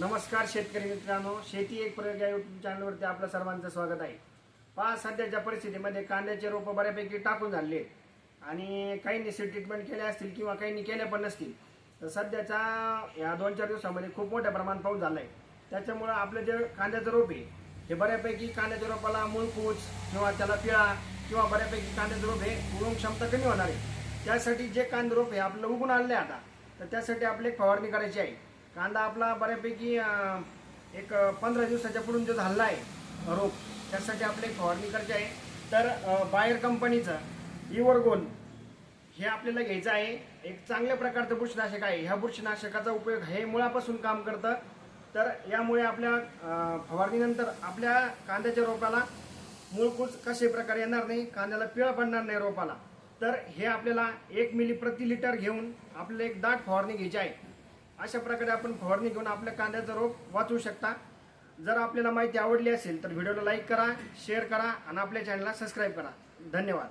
नमस्कार शेतकरी मित्रांनो शेती एक प्रयोग या युट्यूब चॅनलवरती आपलं सर्वांचं स्वागत आहे. पहा सध्याच्या परिस्थितीमध्ये कांद्याचे रोपं बऱ्यापैकी टाकून झाले आणि काहींनी सीड ट्रीटमेंट केल्या असतील किंवा काहींनी केल्या पण नसतील. तर सध्याच्या या दोन चार दिवसामध्ये खूप मोठ्या प्रमाणात पाऊस झाला आहे त्याच्यामुळं आपलं जे कांद्याचं रोप आहे हे बऱ्यापैकी कांद्याच्या रोपाला मूळकूच किंवा त्याला पिळा किंवा बऱ्यापैकी कांद्याचं रोप हे उगवून क्षमता कमी होणार आहे. त्यासाठी जे कांदे रोप आहे आपलं उगून आणलं आहे आता तर त्यासाठी आपली एक फवारणी करायची आहे. कांदा आपला बऱ्यापैकी एक पंधरा दिवसाच्या पुढून जो झाला आहे रोप त्यासाठी आपले एक फवारणी करायची आहे. तर बाहेर बायर कंपनीचं इवरगोन हे आपल्याला घ्यायचं आहे. एक चांगल्या प्रकारचं बुरशीनाशक आहे. ह्या बुरशीनाशकाचा उपयोग हे मुळापासून काम करतं. तर यामुळे आपल्या फवारणीनंतर आपल्या कांद्याच्या रोपाला मूळकूच कसे प्रकारे येणार नाही कांद्याला पिळा पडणार नाही रोपाला. तर हे आपल्याला एक मिली प्रति लिटर घेऊन आपल्याला एक दाट फवारणी घ्यायची आहे. अशा प्रकारे आपण फवारणी घेऊन आपल्या कांद्याचा रोप वाचवू शकता. जर आपल्याला माहिती आवडली असेल तर व्हिडिओला लाईक करा शेअर करा आणि आपल्या चॅनलला सबस्क्राईब करा. धन्यवाद.